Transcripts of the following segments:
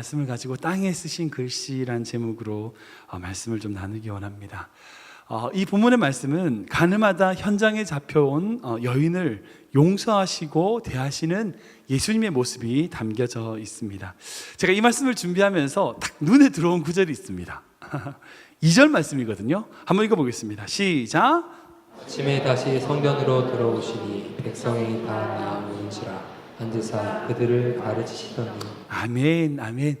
말씀을 가지고 땅에 쓰신 글씨란 제목으로 어, 말씀을 좀 나누기 원합니다. 어, 이 본문의 말씀은 가늠하다 현장에 잡혀온 어, 여인을 용서하시고 대하시는 예수님의 모습이 담겨져 있습니다. 제가 이 말씀을 준비하면서 딱 눈에 들어온 구절이 있습니다. 2절 말씀이거든요. 한번 읽어보겠습니다. 시작. 아침에 다시 성전으로 들어오시니 백성이 다 나오는지라 앉으사 그들을 가르치시더니 아멘, 아멘.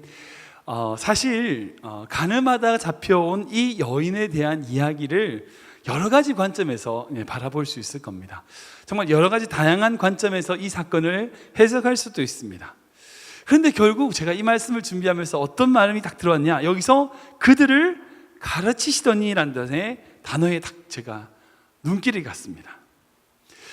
어, 사실 어, 가늠하다 잡혀온 이 여인에 대한 이야기를 여러 가지 관점에서 예, 바라볼 수 있을 겁니다. 정말 여러 가지 다양한 관점에서 이 사건을 해석할 수도 있습니다. 그런데 결국 제가 이 말씀을 준비하면서 어떤 마음이 딱 들어왔냐? 여기서 그들을 가르치시더니라는 단어에 딱 제가 눈길이 갔습니다.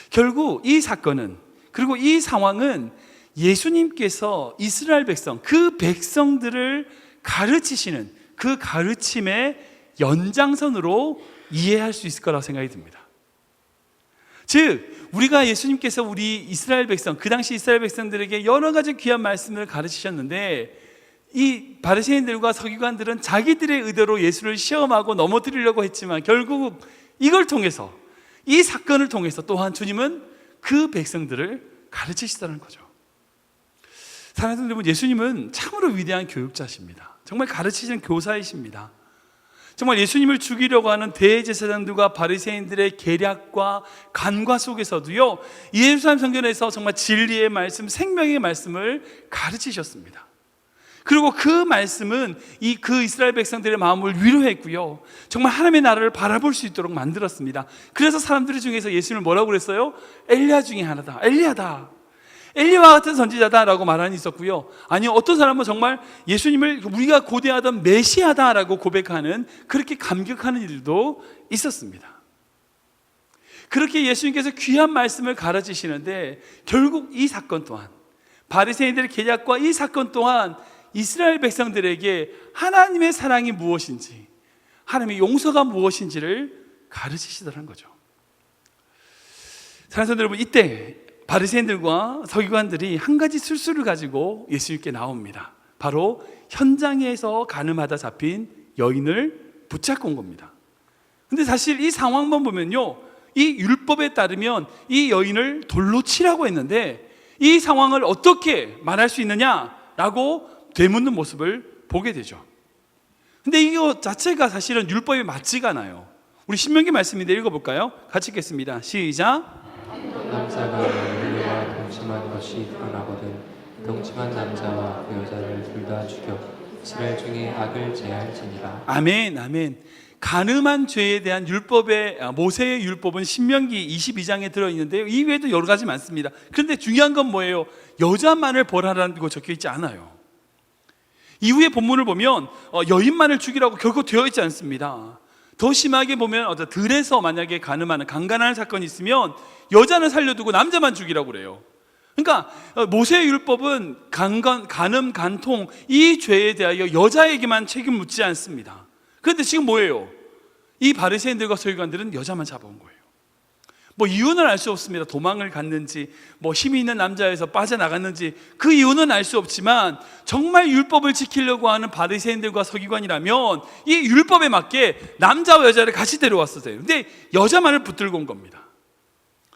결국 이 사건은 그리고 이 상황은 예수님께서 이스라엘 백성, 그 백성들을 가르치시는 그 가르침의 연장선으로 이해할 수 있을 거라고 생각이 듭니다. 즉, 우리가 예수님께서 우리 이스라엘 백성, 그 당시 이스라엘 백성들에게 여러 가지 귀한 말씀을 가르치셨는데, 이 바리새인들과 서기관들은 자기들의 의도로 예수를 시험하고 넘어뜨리려고 했지만 결국 이걸 통해서 이 사건을 통해서 또한 주님은 그 백성들을 가르치시다는 거죠. 사랑하는 여러분, 예수님은 참으로 위대한 교육자십니다. 정말 가르치시는 교사이십니다. 정말 예수님을 죽이려고 하는 대제사장들과 바리새인들의 계략과 간과 속에서도요. 예루살렘 성전에서 정말 진리의 말씀, 생명의 말씀을 가르치셨습니다. 그리고 그 말씀은 이 그 이스라엘 백성들의 마음을 위로했고요. 정말 하나님의 나라를 바라볼 수 있도록 만들었습니다. 그래서 사람들 중에서 예수님을 뭐라고 그랬어요? 엘리야 중에 하나다. 엘리야다. 엘리와 같은 선지자다라고 말하는 있었고요. 아니 어떤 사람은 정말 예수님을 우리가 고대하던 메시아다라고 고백하는 그렇게 감격하는 일도 있었습니다. 그렇게 예수님께서 귀한 말씀을 가르치시는데 결국 이 사건 또한 바리새인들의 계략과 이 사건 또한 이스라엘 백성들에게 하나님의 사랑이 무엇인지 하나님의 용서가 무엇인지를 가르치시더라는 거죠. 사랑하는 여러분 이때 바리새인들과 서기관들이 한 가지 술수를 가지고 예수님께 나옵니다. 바로 현장에서 가늠하다 잡힌 여인을 붙잡고 온 겁니다. 근데 사실 이 상황만 보면요. 이 율법에 따르면 이 여인을 돌로 치라고 했는데 이 상황을 어떻게 말할 수 있느냐라고 되묻는 모습을 보게 되죠. 근데 이거 자체가 사실은 율법에 맞지가 않아요. 우리 신명기 말씀인데 읽어볼까요? 같이 읽겠습니다. 시작. 남자가 여인과 동침한 것이 드러나거든 동침한 남자와 그 여자를 둘 다 죽여 이스라엘 중에 악을 제할지니라 아멘, 아멘. 가늠한 죄에 대한 율법의 아, 모세의 율법은 신명기 22장에 들어 있는데요. 이 외에도 여러 가지 많습니다. 그런데 중요한 건 뭐예요? 여자만을 벌하라는 거 적혀 있지 않아요. 이후의 본문을 보면 어, 여인만을 죽이라고 결코 되어 있지 않습니다. 더 심하게 보면 어떤 들에서 만약에 가늠하는 강간하는 사건이 있으면 여자는 살려두고 남자만 죽이라고 그래요. 그러니까 어, 모세의 율법은 강간, 간음, 간통 이 죄에 대하여 여자에게만 책임 묻지 않습니다. 그런데 지금 뭐예요? 이 바리새인들과 서기관들은 여자만 잡아온 거예요. 뭐 이유는 알 수 없습니다. 도망을 갔는지, 뭐 힘이 있는 남자에서 빠져나갔는지 그 이유는 알 수 없지만 정말 율법을 지키려고 하는 바리새인들과 서기관이라면 이 율법에 맞게 남자와 여자를 같이 데려왔었어요. 근데 여자만을 붙들고 온 겁니다.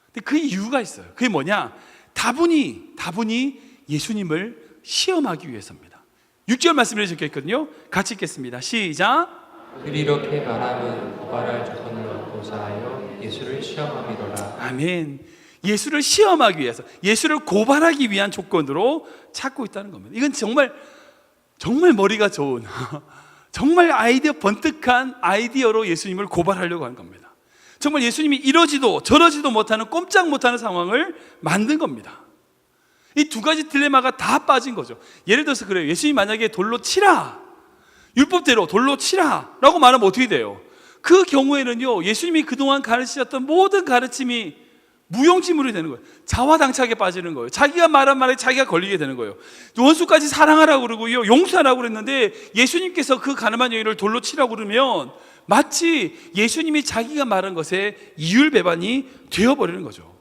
근데 그 이유가 있어요. 그게 뭐냐? 다분히 다분히 예수님을 시험하기 위해서입니다. 6절 말씀을 적혀 있거든요. 같이 읽겠습니다. 시작. 그들이 이렇게 말하면 고발할 조건을 얻고자 하여 예수를 시험함이로라 아멘. 예수를 시험하기 위해서, 예수를 고발하기 위한 조건으로 찾고 있다는 겁니다. 이건 정말, 정말 머리가 좋은, 정말 아이디어 번뜩한 아이디어로 예수님을 고발하려고 하는 겁니다. 정말 예수님이 이러지도 저러지도 못하는 꼼짝 못하는 상황을 만든 겁니다. 이 두 가지 딜레마가 다 빠진 거죠. 예를 들어서 그래요. 예수님이 만약에 돌로 치라. 율법대로 돌로 치라. 라고 말하면 어떻게 돼요? 그 경우에는요, 예수님이 그동안 가르치셨던 모든 가르침이 무용지물이 되는 거예요. 자화당착에 빠지는 거예요. 자기가 말한 말에 자기가 걸리게 되는 거예요. 원수까지 사랑하라고 그러고요, 용서하라고 그랬는데 예수님께서 그 가늠한 여인을 돌로 치라고 그러면 마치 예수님이 자기가 말한 것에 이율배반이 되어버리는 거죠.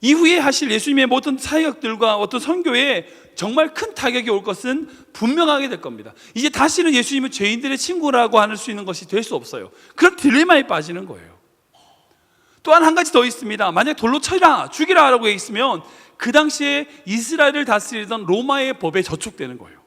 이후에 하실 예수님의 모든 사역들과 어떤 선교에 정말 큰 타격이 올 것은 분명하게 될 겁니다. 이제 다시는 예수님은 죄인들의 친구라고 할 수 있는 것이 될 수 없어요. 그런 딜레마에 빠지는 거예요. 또한 한 가지 더 있습니다. 만약 돌로 쳐라, 죽이라 라고 했으면 그 당시에 이스라엘을 다스리던 로마의 법에 저촉되는 거예요.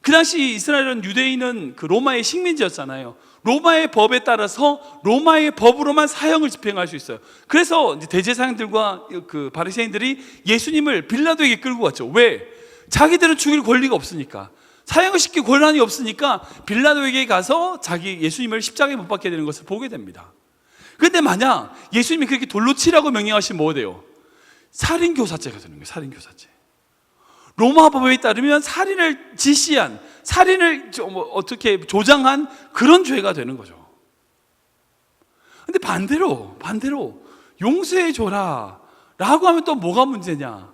그 당시 이스라엘은 유대인은 그 로마의 식민지였잖아요. 로마의 법에 따라서 로마의 법으로만 사형을 집행할 수 있어요. 그래서 이제 대제사장들과 그 바리새인들이 예수님을 빌라도에게 끌고 갔죠. 왜? 자기들은 죽일 권리가 없으니까. 사형을 시킬 권한이 없으니까 빌라도에게 가서 자기 예수님을 십자가에 못 박게 되는 것을 보게 됩니다. 근데 만약 예수님이 그렇게 돌로 치라고 명령하시면 뭐 돼요? 살인교사죄가 되는 거예요. 살인교사죄. 로마 법에 따르면 살인을 지시한, 살인을 좀뭐 어떻게 조장한 그런 죄가 되는 거죠. 근데 반대로, 반대로 용서해 줘라 라고 하면 또 뭐가 문제냐?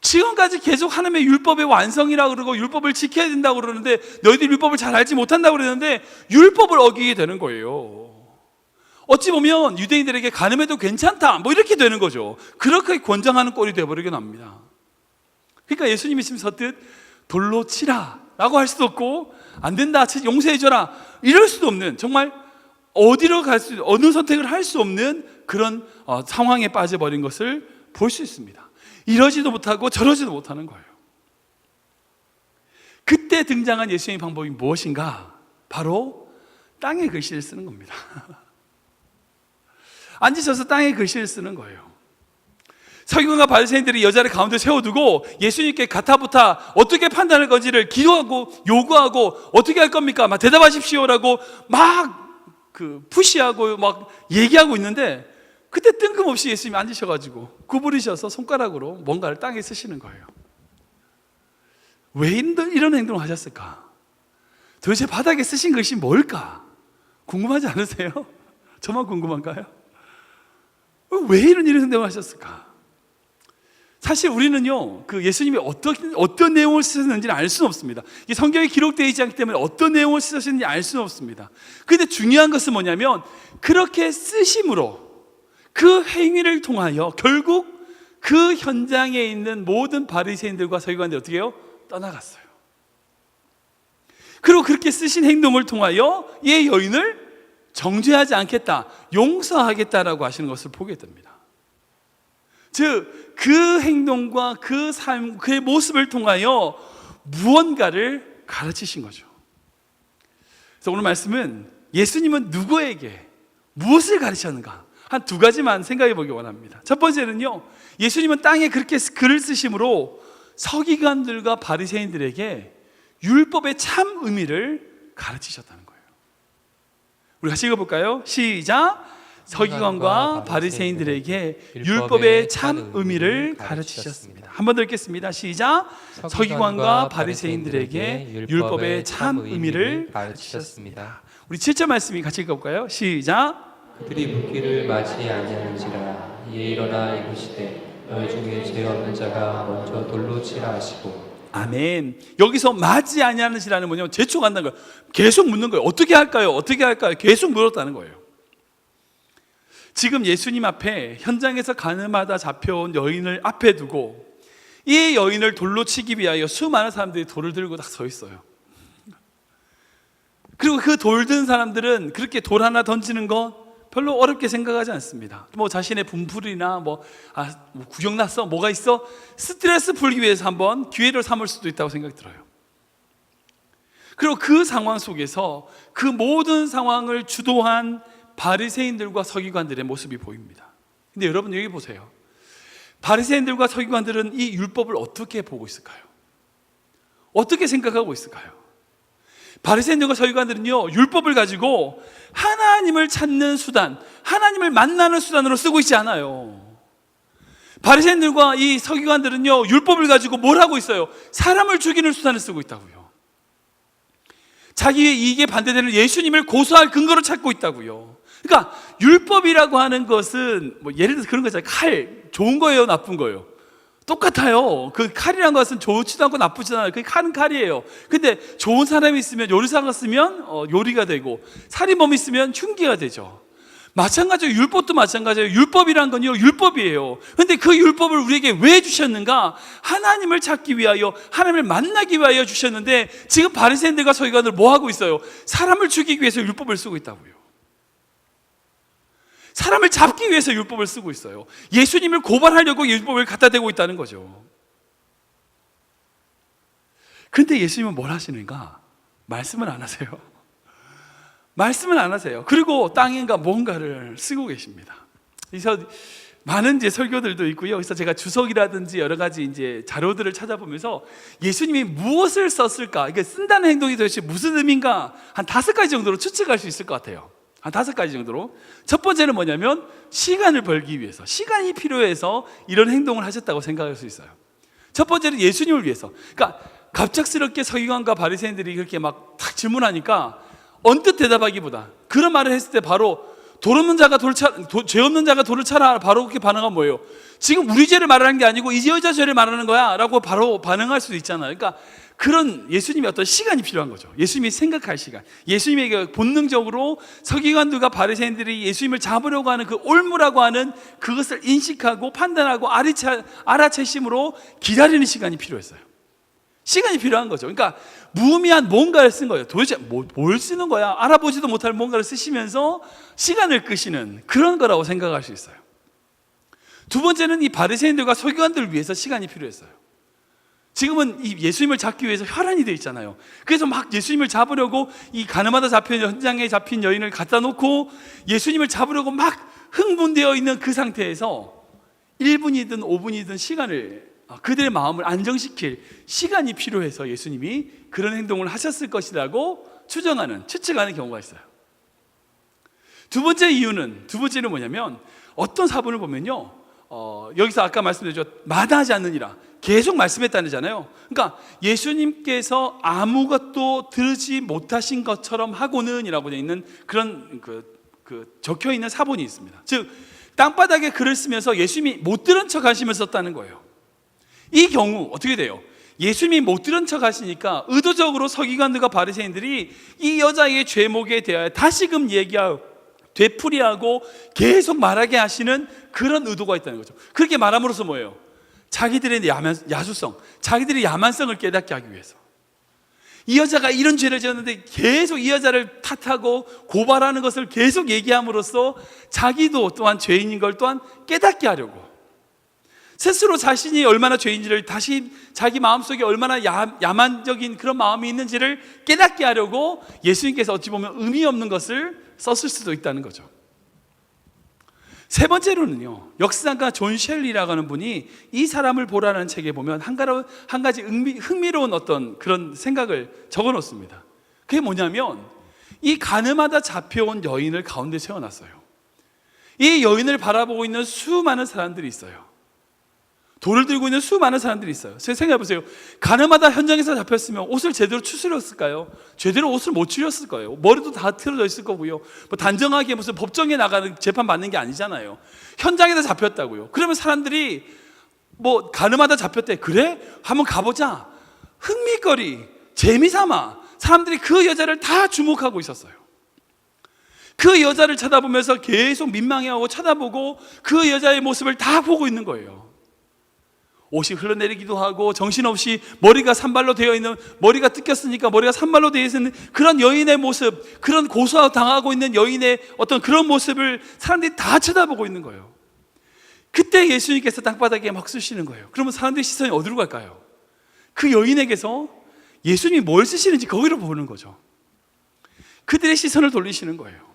지금까지 계속 하나님의 율법의 완성이라 그러고 율법을 지켜야 된다고 그러는데 너희들 율법을 잘 알지 못한다고 그러는데 율법을 어기게 되는 거예요. 어찌 보면 유대인들에게 가늠해도 괜찮다 뭐 이렇게 되는 거죠. 그렇게 권장하는 꼴이 되어버리게 납니다. 그러니까 예수님이 지금 서뜻 돌로 치라 라고 할 수도 없고 안 된다 용서해줘라 이럴 수도 없는 정말 어디로 갈 수 어느 선택을 할 수 없는 그런 어, 상황에 빠져버린 것을 볼 수 있습니다. 이러지도 못하고 저러지도 못하는 거예요. 그때 등장한 예수님의 방법이 무엇인가? 바로 땅에 글씨를 쓰는 겁니다. 앉으셔서 땅에 글씨를 쓰는 거예요. 서기관과 바리새인들이 여자를 가운데 세워두고 예수님께 가타부타 어떻게 판단할 건지를 기도하고 요구하고 어떻게 할 겁니까? 막 대답하십시오라고 막 그 푸시하고 막 얘기하고 있는데 그때 뜬금없이 예수님이 앉으셔가지고 구부리셔서 손가락으로 뭔가를 땅에 쓰시는 거예요. 왜 이런, 행동을 하셨을까? 도대체 바닥에 쓰신 것이 뭘까? 궁금하지 않으세요? 저만 궁금한가요? 왜 이런 이런 행동을 하셨을까? 사실 우리는요, 그 예수님이 어떤, 어떤 내용을 쓰셨는지는 알 수는 없습니다. 이 성경에 기록되어 있지 않기 때문에 어떤 내용을 쓰셨는지 알 수는 없습니다. 근데 중요한 것은 뭐냐면, 그렇게 쓰심으로 그 행위를 통하여 결국 그 현장에 있는 모든 바리새인들과 서기관들이 어떻게 해요? 떠나갔어요. 그리고 그렇게 쓰신 행동을 통하여 이 여인을 정죄하지 않겠다, 용서하겠다라고 하시는 것을 보게 됩니다. 즉, 그 행동과 그 삶, 그의 모습을 통하여 무언가를 가르치신 거죠. 그래서 오늘 말씀은 예수님은 누구에게 무엇을 가르치셨는가? 한 두 가지만 생각해 보기 원합니다. 첫 번째는요, 예수님은 땅에 그렇게 글을 쓰심으로 서기관들과 바리새인들에게 율법의 참 의미를 가르치셨다는 거예요. 우리 같이 읽어볼까요? 시작. 서기관과 바리새인들에게 율법의 참 의미를 가르치셨습니다. 한 번 더 읽겠습니다. 시작. 서기관과 바리새인들에게 율법의 참 의미를 가르치셨습니다. 우리 7절 말씀이 같이 읽어볼까요? 시작. 그들이 묻기를 맞이 아니하는지라 이에 일어나 이르시되 너희 중에 죄 없는 자가 먼저 돌로 치라 하시고 아멘. 여기서 맞지 아니하는지라는 뭐냐면 재촉한다는 거예요. 계속 묻는 거예요. 어떻게 할까요? 어떻게 할까요? 계속 물었다는 거예요. 지금 예수님 앞에 현장에서 가늠하다 잡혀온 여인을 앞에 두고 이 여인을 돌로 치기 위하여 수많은 사람들이 돌을 들고 딱 서 있어요. 그리고 그 돌 든 사람들은 그렇게 돌 하나 던지는 거 별로 어렵게 생각하지 않습니다. 뭐 자신의 분풀이나 뭐, 아, 뭐 구경 났어? 뭐가 있어? 스트레스 풀기 위해서 한번 기회를 삼을 수도 있다고 생각이 들어요. 그리고 그 상황 속에서 그 모든 상황을 주도한 바리새인들과 서기관들의 모습이 보입니다. 근데 여러분 여기 보세요. 바리새인들과 서기관들은 이 율법을 어떻게 보고 있을까요? 어떻게 생각하고 있을까요? 바리새인들과 서기관들은요 율법을 가지고 하나님을 찾는 수단, 하나님을 만나는 수단으로 쓰고 있지 않아요. 바리새인들과 이 서기관들은요 율법을 가지고 뭘 하고 있어요? 사람을 죽이는 수단을 쓰고 있다고요. 자기의 이익에 반대되는 예수님을 고소할 근거를 찾고 있다고요. 그러니까 율법이라고 하는 것은 뭐 예를 들어서 그런 거잖아요. 칼 좋은 거예요, 나쁜 거예요. 똑같아요. 그 칼이란 것은 좋지도 않고 나쁘지도 않아요. 그 칼은 칼이에요. 근데 좋은 사람이 있으면 요리사가 쓰면 어, 요리가 되고 살인범이 있으면 흉기가 되죠. 마찬가지로 율법도 마찬가지예요. 율법이란 건요, 율법이에요. 근데 그 율법을 우리에게 왜 주셨는가? 하나님을 찾기 위하여, 하나님을 만나기 위하여 주셨는데, 지금 바리새인들과 서기관들 뭐 하고 있어요? 사람을 죽이기 위해서 율법을 쓰고 있다고요. 사람을 잡기 위해서 율법을 쓰고 있어요. 예수님을 고발하려고 율법을 갖다 대고 있다는 거죠. 근데 예수님은 뭘 하시는가? 말씀을 안 하세요. 말씀을 안 하세요. 그리고 땅인가 뭔가를 쓰고 계십니다. 그래서 많은 이제 설교들도 있고요. 그래서 제가 주석이라든지 여러 가지 이제 자료들을 찾아보면서 예수님이 무엇을 썼을까? 이게 쓴다는 행동이 도대체 무슨 의미인가? 한 다섯 가지 정도로 추측할 수 있을 것 같아요. 한 다섯 가지 정도로. 첫 번째는 뭐냐면 시간을 벌기 위해서, 시간이 필요해서 이런 행동을 하셨다고 생각할 수 있어요. 첫 번째는 예수님을 위해서. 그러니까 갑작스럽게 서기관과 바리새인들이 그렇게 막 탁 질문하니까 언뜻 대답하기보다 그런 말을 했을 때 바로 돌 없는 자가 돌 차, 도, 죄 없는 자가 돌을 차라 바로 그렇게 반응한 뭐예요? 지금 우리 죄를 말하는 게 아니고 이 여자 죄를 말하는 거야 라고 바로 반응할 수도 있잖아요. 그러니까 그런 예수님의 어떤 시간이 필요한 거죠. 예수님이 생각할 시간. 예수님에게 본능적으로 서기관들과 바리새인들이 예수님을 잡으려고 하는 그 올무라고 하는 그것을 인식하고 판단하고 알아채, 알아채심으로 기다리는 시간이 필요했어요. 시간이 필요한 거죠. 그러니까 무의미한 뭔가를 쓴 거예요. 도대체 뭐, 뭘 쓰는 거야? 알아보지도 못할 뭔가를 쓰시면서 시간을 끄시는 그런 거라고 생각할 수 있어요. 두 번째는 이 바리새인들과 서기관들을 위해서 시간이 필요했어요. 지금은 이 예수님을 잡기 위해서 혈안이 되어 있잖아요. 그래서 막 예수님을 잡으려고 이 가늠하다 잡힌 현장에 잡힌 여인을 갖다 놓고 예수님을 잡으려고 막 흥분되어 있는 그 상태에서 1분이든 5분이든 시간을 아, 그들의 마음을 안정시킬 시간이 필요해서 예수님이 그런 행동을 하셨을 것이라고 추정하는 추측하는 경우가 있어요. 두 번째 이유는 두 번째는 뭐냐면 어떤 사본을 보면요. 어, 여기서 아까 말씀드렸죠. 마다하지 않느니라. 계속 말씀했다잖아요. 그러니까 예수님께서 아무것도 들지 못하신 것처럼 하고는 이라고 되어 있는 그런 그, 그 적혀 있는 사본이 있습니다. 즉 땅바닥에 글을 쓰면서 예수님이 못 들은 척 하시면서 썼다는 거예요. 이 경우 어떻게 돼요? 예수님이 못 들은 척 하시니까 의도적으로 서기관들과 바리새인들이 이 여자의 죄목에 대하여 다시금 얘기하고 되풀이하고 계속 말하게 하시는 그런 의도가 있다는 거죠. 그렇게 말함으로써 뭐예요? 자기들의 야만, 야수성, 자기들의 야만성을 깨닫게 하기 위해서. 이 여자가 이런 죄를 지었는데 계속 이 여자를 탓하고 고발하는 것을 계속 얘기함으로써 자기도 또한 죄인인 걸 또한 깨닫게 하려고. 스스로 자신이 얼마나 죄인지를 다시 자기 마음속에 얼마나 야, 야만적인 그런 마음이 있는지를 깨닫게 하려고 예수님께서 어찌 보면 의미 없는 것을 썼을 수도 있다는 거죠. 세 번째로는요, 역사가 존 셸리라고 하는 분이 이 사람을 보라는 책에 보면 한, 가로, 한 가지 흥미, 흥미로운 어떤 그런 생각을 적어 놓습니다. 그게 뭐냐면, 이 가늠하다 잡혀온 여인을 가운데 세워놨어요. 이 여인을 바라보고 있는 수많은 사람들이 있어요. 돌을 들고 있는 수많은 사람들이 있어요. 생각해 보세요. 가늠하다 현장에서 잡혔으면 옷을 제대로 추스렸을까요? 제대로 옷을 못 추렸을 거예요. 머리도 다 틀어져 있을 거고요. 뭐 단정하게 무슨 법정에 나가는 재판 받는 게 아니잖아요. 현장에서 잡혔다고요. 그러면 사람들이 뭐 가늠하다 잡혔대. 그래? 한번 가보자. 흥미거리, 재미삼아 사람들이 그 여자를 다 주목하고 있었어요. 그 여자를 쳐다보면서 계속 민망해하고 쳐다보고 그 여자의 모습을 다 보고 있는 거예요. 옷이 흘러내리기도 하고 정신없이 머리가 산발로 되어 있는 머리가 뜯겼으니까 머리가 산발로 되어 있는 그런 여인의 모습, 그런 고소 당하고 있는 여인의 어떤 그런 모습을 사람들이 다 쳐다보고 있는 거예요. 그때 예수님께서 땅바닥에 막 쓰시는 거예요. 그러면 사람들의 시선이 어디로 갈까요? 그 여인에게서 예수님이 뭘 쓰시는지 거기로 보는 거죠. 그들의 시선을 돌리시는 거예요.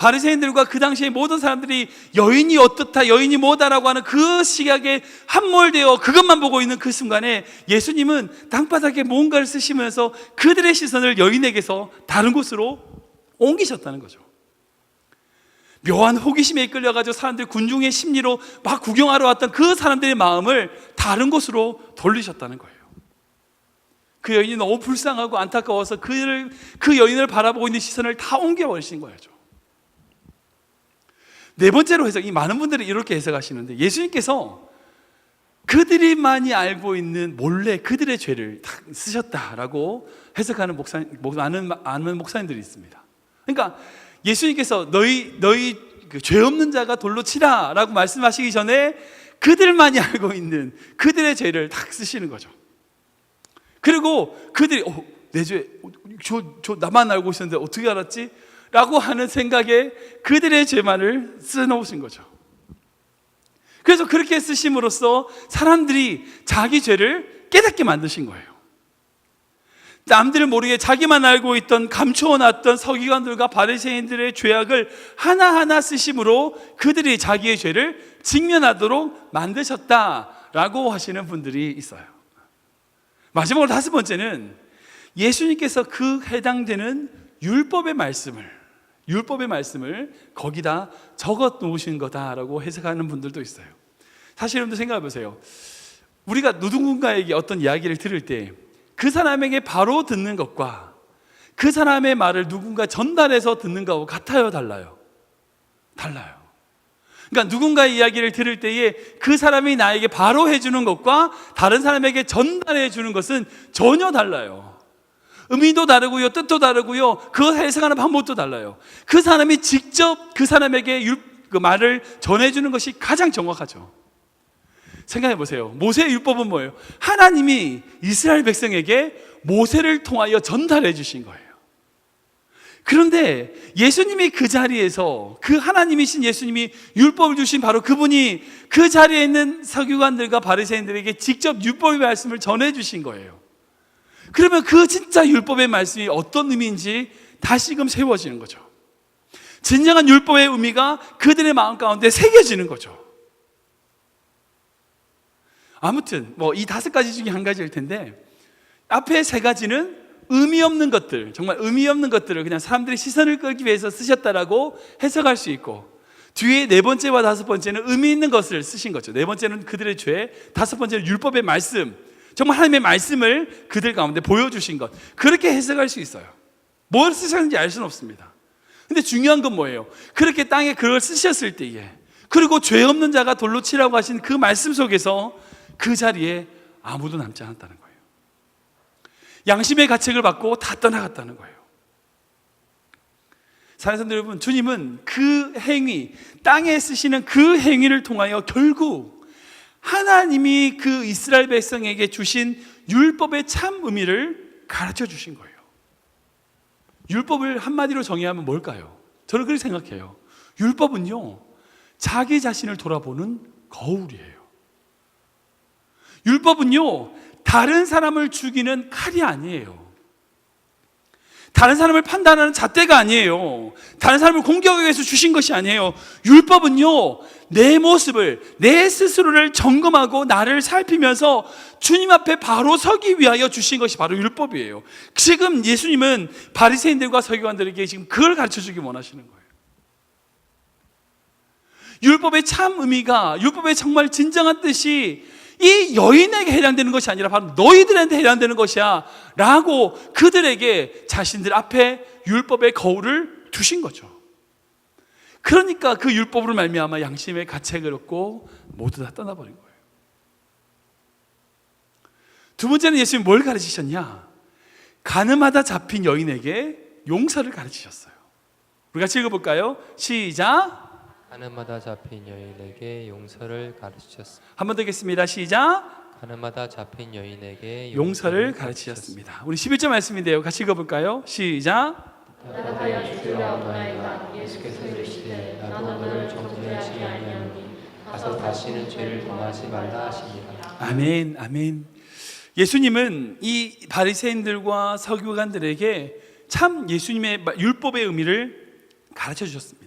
바리새인들과 그 당시의 모든 사람들이 여인이 어떻다, 여인이 뭐다라고 하는 그 시각에 함몰되어 그것만 보고 있는 그 순간에 예수님은 땅바닥에 뭔가를 쓰시면서 그들의 시선을 여인에게서 다른 곳으로 옮기셨다는 거죠. 묘한 호기심에 이끌려가지고 사람들 군중의 심리로 막 구경하러 왔던 그 사람들의 마음을 다른 곳으로 돌리셨다는 거예요. 그 여인이 너무 불쌍하고 안타까워서 그를, 그 여인을 바라보고 있는 시선을 다 옮겨버리신 거죠. 네 번째로 해석, 이 많은 분들이 이렇게 해석하시는데 예수님께서 그들이 많이 알고 있는 몰래 그들의 죄를 다 쓰셨다라고 해석하는 목사, 많은, 많은 목사님들이 있습니다. 그러니까 예수님께서 너희 너희 그 죄 없는 자가 돌로 치라라고 말씀하시기 전에 그들만이 알고 있는 그들의 죄를 딱 쓰시는 거죠. 그리고 그들이 어, 내 죄, 어, 저, 저 나만 알고 있었는데 어떻게 알았지? 라고 하는 생각에 그들의 죄만을 써놓으신 거죠. 그래서 그렇게 쓰심으로써 사람들이 자기 죄를 깨닫게 만드신 거예요. 남들을 모르게 자기만 알고 있던 감추어놨던 서기관들과 바리새인들의 죄악을 하나하나 쓰심으로 그들이 자기의 죄를 직면하도록 만드셨다라고 하시는 분들이 있어요. 마지막으로 다섯 번째는 예수님께서 그 해당되는 율법의 말씀을 율법의 말씀을 거기다 적어 놓으신 거다라고 해석하는 분들도 있어요. 사실 여러분들 생각해 보세요. 우리가 누군가에게 어떤 이야기를 들을 때 그 사람에게 바로 듣는 것과 그 사람의 말을 누군가 전달해서 듣는 것하고 같아요, 달라요? 달라요. 그러니까 누군가의 이야기를 들을 때에 그 사람이 나에게 바로 해주는 것과 다른 사람에게 전달해 주는 것은 전혀 달라요. 의미도 다르고요, 뜻도 다르고요, 그 해석하는 방법도 달라요. 그 사람이 직접 그 사람에게 율, 그 말을 전해주는 것이 가장 정확하죠. 생각해 보세요. 모세의 율법은 뭐예요? 하나님이 이스라엘 백성에게 모세를 통하여 전달해 주신 거예요. 그런데 예수님이 그 자리에서 그 하나님이신 예수님이 율법을 주신 바로 그분이 그 자리에 있는 서기관들과 바리새인들에게 직접 율법의 말씀을 전해 주신 거예요. 그러면 그 진짜 율법의 말씀이 어떤 의미인지 다시금 세워지는 거죠. 진정한 율법의 의미가 그들의 마음 가운데 새겨지는 거죠. 아무튼 뭐 이 다섯 가지 중에 한 가지일 텐데 앞에 세 가지는 의미 없는 것들, 정말 의미 없는 것들을 그냥 사람들의 시선을 끌기 위해서 쓰셨다라고 해석할 수 있고 뒤에 네 번째와 다섯 번째는 의미 있는 것을 쓰신 거죠. 네 번째는 그들의 죄, 다섯 번째는 율법의 말씀, 정말 하나님의 말씀을 그들 가운데 보여주신 것. 그렇게 해석할 수 있어요. 뭘 쓰셨는지 알 수는 없습니다. 근데 중요한 건 뭐예요? 그렇게 땅에 그걸 쓰셨을 때에 그리고 죄 없는 자가 돌로 치라고 하신 그 말씀 속에서 그 자리에 아무도 남지 않았다는 거예요. 양심의 가책을 받고 다 떠나갔다는 거예요. 사랑하는 여러분, 주님은 그 행위, 땅에 쓰시는 그 행위를 통하여 결국 하나님이 그 이스라엘 백성에게 주신 율법의 참 의미를 가르쳐 주신 거예요. 율법을 한마디로 정의하면 뭘까요? 저는 그렇게 생각해요. 율법은요, 자기 자신을 돌아보는 거울이에요. 율법은요, 다른 사람을 죽이는 칼이 아니에요. 다른 사람을 판단하는 잣대가 아니에요. 다른 사람을 공격하기 위해서 주신 것이 아니에요. 율법은요, 내 모습을, 내 스스로를 점검하고 나를 살피면서 주님 앞에 바로 서기 위하여 주신 것이 바로 율법이에요. 지금 예수님은 바리새인들과 서기관들에게 지금 그걸 가르쳐 주기 원하시는 거예요. 율법의 참 의미가, 율법의 정말 진정한 뜻이 이 여인에게 해당되는 것이 아니라 바로 너희들한테 해당되는 것이야. 라고 그들에게 자신들 앞에 율법의 거울을 두신 거죠. 그러니까 그 율법으로 말미암아 양심의 가책을 얻고 모두 다 떠나버린 거예요. 두 번째는 예수님이 뭘 가르치셨냐? 가늠하다 잡힌 여인에게 용서를 가르치셨어요. 우리 같이 읽어볼까요? 시작. 가늠하다 잡힌 여인에게 용서를 가르치셨습니다. 한 번 더 읽겠습니다. 시작. 가늠하다 잡힌 여인에게 용서를 가르치셨습니다. 우리 11절 말씀인데요. 같이 읽어볼까요? 시작. 예수께서 이르시되 나도 너를 정죄하지 아니하노니 가서 다시는 죄를 범하지 말라 하시니라. 아멘, 아멘. 예수님은 이 바리새인들과 서기관들에게 참 예수님의 율법의 의미를 가르쳐 주셨습니다.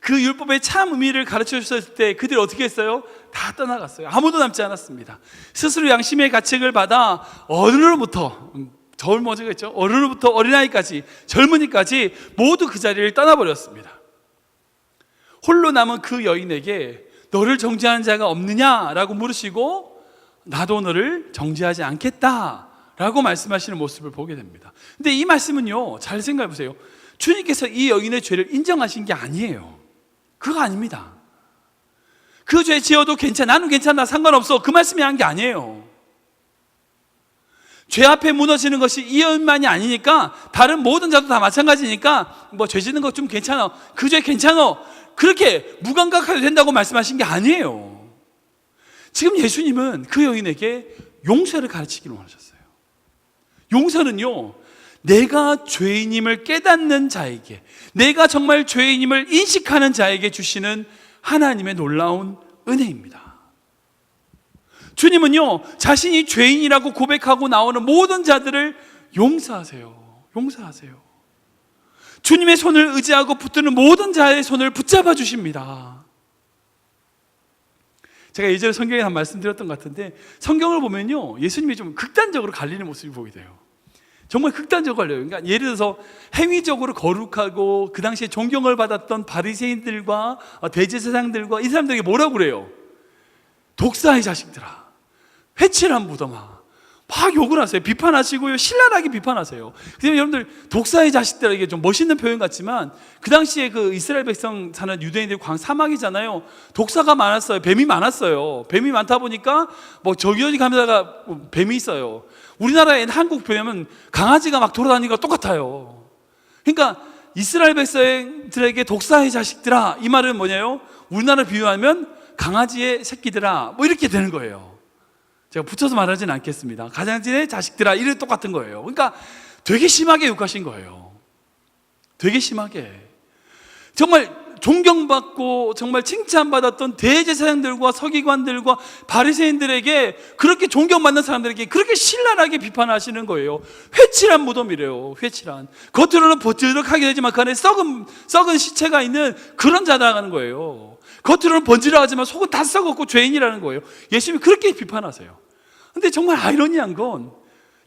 그 율법의 참 의미를 가르쳐 주셨을 때 그들이 어떻게 했어요? 다 떠나갔어요. 아무도 남지 않았습니다. 스스로 양심의 가책을 받아 어른으로부터 음, 저울 뭐지겠죠? 어른으로부터 어린아이까지 젊은이까지 모두 그 자리를 떠나버렸습니다. 홀로 남은 그 여인에게 너를 정죄하는 자가 없느냐라고 물으시고 나도 너를 정죄하지 않겠다라고 말씀하시는 모습을 보게 됩니다. 근데 이 말씀은요, 잘 생각해 보세요. 주님께서 이 여인의 죄를 인정하신 게 아니에요. 그거 아닙니다. 그 죄 지어도 괜찮아. 나는 괜찮아. 상관없어. 그 말씀이 한 게 아니에요. 죄 앞에 무너지는 것이 이 여인만이 아니니까 다른 모든 자도 다 마찬가지니까 뭐죄 짓는 것 좀 괜찮아. 그 죄 괜찮아. 그렇게 무감각하게 된다고 말씀하신 게 아니에요. 지금 예수님은 그 여인에게 용서를 가르치기로 하셨어요. 용서는요, 내가 죄인임을 깨닫는 자에게, 내가 정말 죄인임을 인식하는 자에게 주시는 하나님의 놀라운 은혜입니다. 주님은요, 자신이 죄인이라고 고백하고 나오는 모든 자들을 용서하세요. 용서하세요. 주님의 손을 의지하고 붙드는 모든 자의 손을 붙잡아 주십니다. 제가 예전에 성경에 한 말씀드렸던 것 같은데 성경을 보면요 예수님이 좀 극단적으로 갈리는 모습이 보게 돼요. 정말 극단적으로 갈려요. 그러니까 예를 들어서 행위적으로 거룩하고 그 당시에 존경을 받았던 바리새인들과 대제사장들과 이 사람들에게 뭐라고 그래요? 독사의 자식들아, 회칠한 무덤아, 막 욕을 하세요. 비판하시고요. 신랄하게 비판하세요. 그래서 여러분들 독사의 자식들에게 좀 멋있는 표현 같지만 그 당시에 그 이스라엘 백성 사는 유대인들이 광 사막이잖아요. 독사가 많았어요. 뱀이 많았어요. 뱀이 많다 보니까 뭐 저기 어디 가다가 뱀이 있어요. 우리나라에 한국 뱀은 강아지가 막 돌아다니는 거 똑같아요. 그러니까 이스라엘 백성들에게 독사의 자식들아 이 말은 뭐냐요? 우리나라 비유하면 강아지의 새끼들아 뭐 이렇게 되는 거예요. 제가 붙여서 말하지는 않겠습니다. 가장진의 자식들아 이래 똑같은 거예요. 그러니까 되게 심하게 욕하신 거예요. 되게 심하게. 정말 존경받고 정말 칭찬받았던 대제사장들과 서기관들과 바리새인들에게 그렇게 존경받는 사람들에게 그렇게 신랄하게 비판하시는 거예요. 회칠한 무덤이래요. 회칠한. 겉으로는 버티덕하게 되지만 그 안에 썩은 썩은 시체가 있는 그런 자다라는 거예요. 겉으로는 번지르하지만 속은 다 썩었고 죄인이라는 거예요. 예수님이 그렇게 비판하세요. 근데 정말 아이러니한 건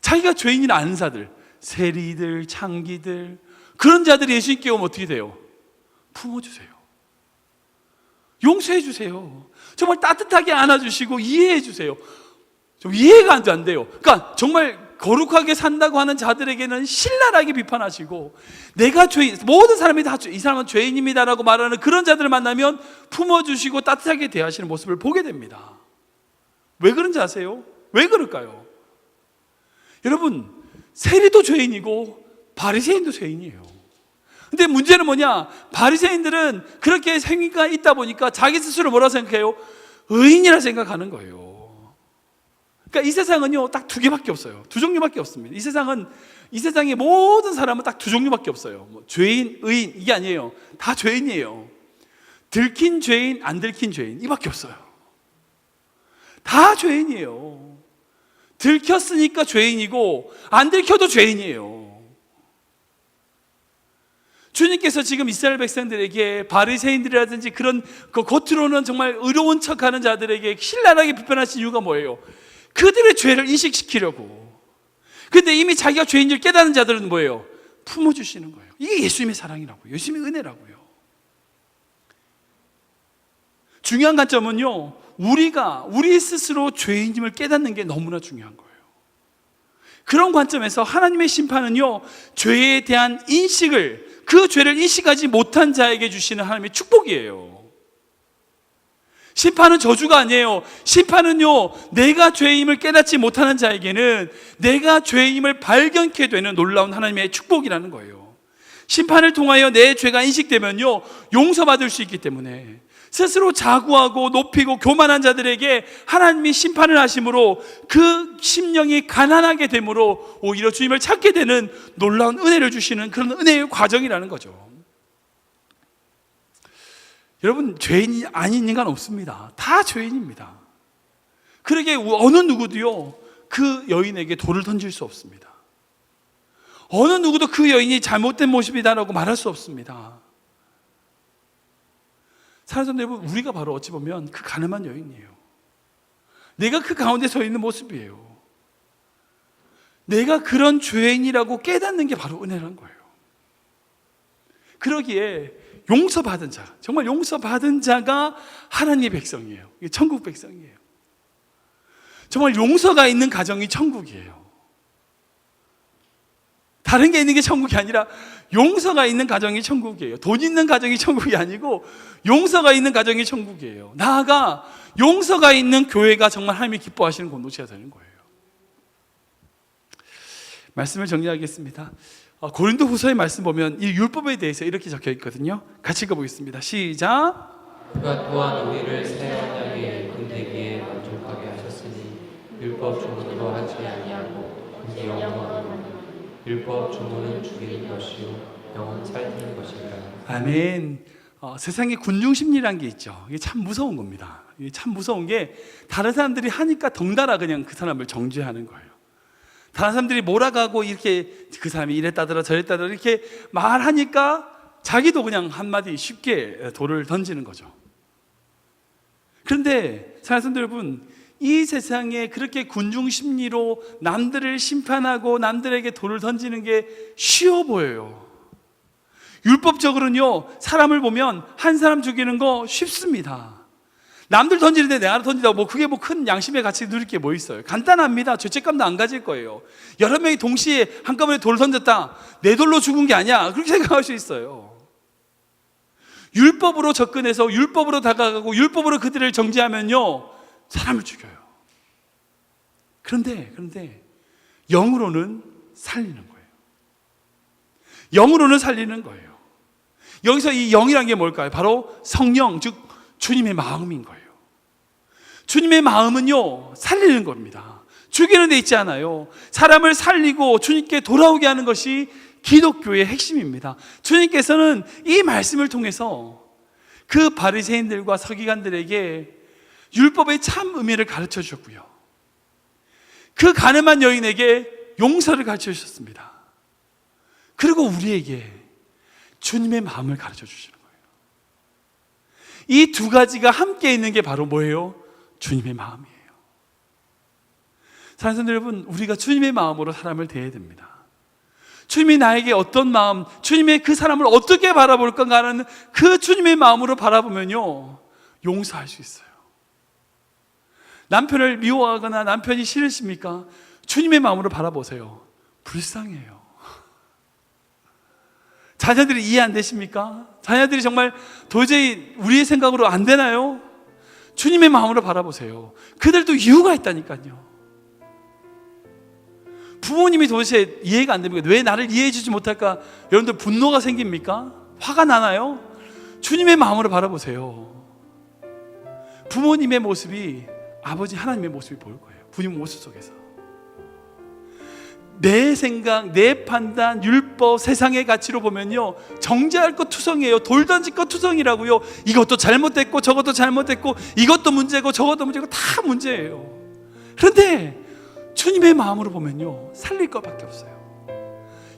자기가 죄인인 자들, 세리들, 창기들 그런 자들이 예수님께 오면 어떻게 돼요? 품어주세요. 용서해 주세요. 정말 따뜻하게 안아주시고 이해해 주세요. 좀 이해가 안 돼요. 그러니까 정말 거룩하게 산다고 하는 자들에게는 신랄하게 비판하시고 내가 죄인 모든 사람이 다 이 사람은 죄인입니다라고 말하는 그런 자들을 만나면 품어주시고 따뜻하게 대하시는 모습을 보게 됩니다. 왜 그런지 아세요? 왜 그럴까요? 여러분 세리도 죄인이고 바리새인도 죄인이에요. 근데 문제는 뭐냐? 바리새인들은 그렇게 생기가 있다 보니까 자기 스스로 뭐라 생각해요? 의인이라 생각하는 거예요. 그러니까 이 세상은요 딱 두 개밖에 없어요. 두 종류밖에 없습니다. 이 세상은 이 세상의 모든 사람은 딱 두 종류밖에 없어요. 뭐 죄인, 의인 이게 아니에요. 다 죄인이에요. 들킨 죄인, 안 들킨 죄인 이밖에 없어요. 다 죄인이에요. 들켰으니까 죄인이고 안 들켜도 죄인이에요. 주님께서 지금 이스라엘 백성들에게 바리새인들이라든지 그런 그 겉으로는 정말 의로운 척하는 자들에게 신랄하게 비판하신 이유가 뭐예요? 그들의 죄를 인식시키려고. 근데 이미 자기가 죄인 줄 깨닫는 자들은 뭐예요? 품어주시는 거예요. 이게 예수님의 사랑이라고요. 예수님의 은혜라고요. 중요한 관점은요, 우리가 우리 스스로 죄인임을 깨닫는 게 너무나 중요한 거예요. 그런 관점에서 하나님의 심판은요, 죄에 대한 인식을, 그 죄를 인식하지 못한 자에게 주시는 하나님의 축복이에요. 심판은 저주가 아니에요. 심판은요, 내가 죄임을 깨닫지 못하는 자에게는 내가 죄임을 발견케 되는 놀라운 하나님의 축복이라는 거예요. 심판을 통하여 내 죄가 인식되면요, 용서받을 수 있기 때문에 스스로 자구하고 높이고 교만한 자들에게 하나님이 심판을 하심으로 그 심령이 가난하게 되므로 오히려 주님을 찾게 되는 놀라운 은혜를 주시는 그런 은혜의 과정이라는 거죠. 여러분 죄인이 아닌 인간 없습니다. 다 죄인입니다. 그러게 어느 누구도요 그 여인에게 돌을 던질 수 없습니다. 어느 누구도 그 여인이 잘못된 모습이다라고 말할 수 없습니다. 사랑하는 여러분, 우리가 바로 어찌 보면 그 가늠한 여인이에요. 내가 그 가운데 서 있는 모습이에요. 내가 그런 죄인이라고 깨닫는 게 바로 은혜라는 거예요. 그러기에 용서받은 자, 정말 용서받은 자가 하나님의 백성이에요. 천국 백성이에요. 정말 용서가 있는 가정이 천국이에요. 다른 게 있는 게 천국이 아니라 용서가 있는 가정이 천국이에요. 돈 있는 가정이 천국이 아니고 용서가 있는 가정이 천국이에요. 나아가 용서가 있는 교회가 정말 하나님이 기뻐하시는 공동체가 되는 거예요. 말씀을 정리하겠습니다. 어, 고린도 후서의 말씀 보면 이 율법에 대해서 이렇게 적혀 있거든요. 같이 읽어보겠습니다. 시작. 그가 또한 우리를 새 언약의 군대기에 만족하게 하셨으니 율법 주문으로 하지 아니하고 이 영원 율법 주문은 죽이는 것이요 영은 살리는 것이니라 아멘. 어, 세상에 군중 심리란 게 있죠. 이게 참 무서운 겁니다. 이게 참 무서운 게 다른 사람들이 하니까 덩달아 그냥 그 사람을 정죄하는 거예요. 다른 사람들이 몰아가고 이렇게 그 사람이 이랬다더라 저랬다더라 이렇게 말하니까 자기도 그냥 한마디 쉽게 돌을 던지는 거죠. 그런데 사랑하는 여러분, 이 세상에 그렇게 군중 심리로 남들을 심판하고 남들에게 돌을 던지는 게 쉬워 보여요. 율법적으로는요, 사람을 보면 한 사람 죽이는 거 쉽습니다. 남들 던지는데 내 하나 던진다고 뭐 그게 뭐 큰 양심의 가치 누릴 게 뭐 있어요? 간단합니다. 죄책감도 안 가질 거예요. 여러 명이 동시에 한꺼번에 돌을 던졌다. 내 돌로 죽은 게 아니야. 그렇게 생각할 수 있어요. 율법으로 접근해서 율법으로 다가가고 율법으로 그들을 정죄하면요 사람을 죽여요. 그런데 그런데 영으로는 살리는 거예요. 영으로는 살리는 거예요. 여기서 이 영이란 게 뭘까요? 바로 성령 즉 주님의 마음인 거예요. 주님의 마음은요 살리는 겁니다. 죽이는 데 있지 않아요. 사람을 살리고 주님께 돌아오게 하는 것이 기독교의 핵심입니다. 주님께서는 이 말씀을 통해서 그 바리새인들과 서기관들에게 율법의 참 의미를 가르쳐 주셨고요. 그 가늠한 여인에게 용서를 가르쳐 주셨습니다. 그리고 우리에게 주님의 마음을 가르쳐 주시는 거예요. 이 두 가지가 함께 있는 게 바로 뭐예요? 주님의 마음이에요. 사랑하는 여러분, 우리가 주님의 마음으로 사람을 대해야 됩니다. 주님이 나에게 어떤 마음, 주님의 그 사람을 어떻게 바라볼 건가 하는 그 주님의 마음으로 바라보면요, 용서할 수 있어요. 남편을 미워하거나 남편이 싫으십니까? 주님의 마음으로 바라보세요. 불쌍해요. 자녀들이 이해 안 되십니까? 자녀들이 정말 도저히 우리의 생각으로 안 되나요? 주님의 마음으로 바라보세요. 그들도 이유가 있다니까요. 부모님이 도대체 이해가 안 됩니까? 왜 나를 이해해 주지 못할까? 여러분들 분노가 생깁니까? 화가 나나요? 주님의 마음으로 바라보세요. 부모님의 모습이 아버지 하나님의 모습이 보일 거예요. 부모님 모습 속에서. 내 생각, 내 판단, 율법, 세상의 가치로 보면요. 정죄할 것 투성이에요. 돌 던질 것 투성이라고요. 이것도 잘못됐고 저것도 잘못됐고 이것도 문제고 저것도 문제고 다 문제예요. 그런데 주님의 마음으로 보면요. 살릴 것밖에 없어요.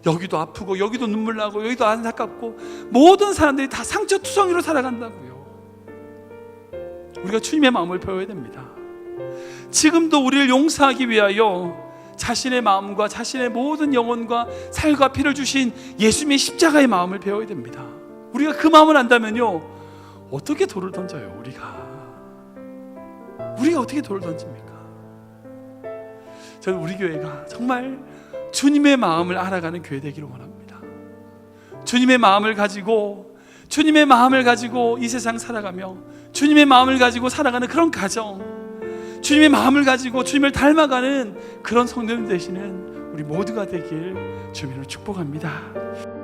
여기도 아프고 여기도 눈물 나고 여기도 안타깝고 모든 사람들이 다 상처 투성이로 살아간다고요. 우리가 주님의 마음을 배워야 됩니다. 지금도 우리를 용서하기 위하여 자신의 마음과 자신의 모든 영혼과 살과 피를 주신 예수님의 십자가의 마음을 배워야 됩니다. 우리가 그 마음을 안다면요. 어떻게 돌을 던져요, 우리가? 우리가 어떻게 돌을 던집니까? 저는 우리 교회가 정말 주님의 마음을 알아가는 교회 되기를 원합니다. 주님의 마음을 가지고 주님의 마음을 가지고 이 세상 살아가며 주님의 마음을 가지고 살아가는 그런 가정 주님의 마음을 가지고 주님을 닮아가는 그런 성도님 되시는 우리 모두가 되길 주님으로 축복합니다.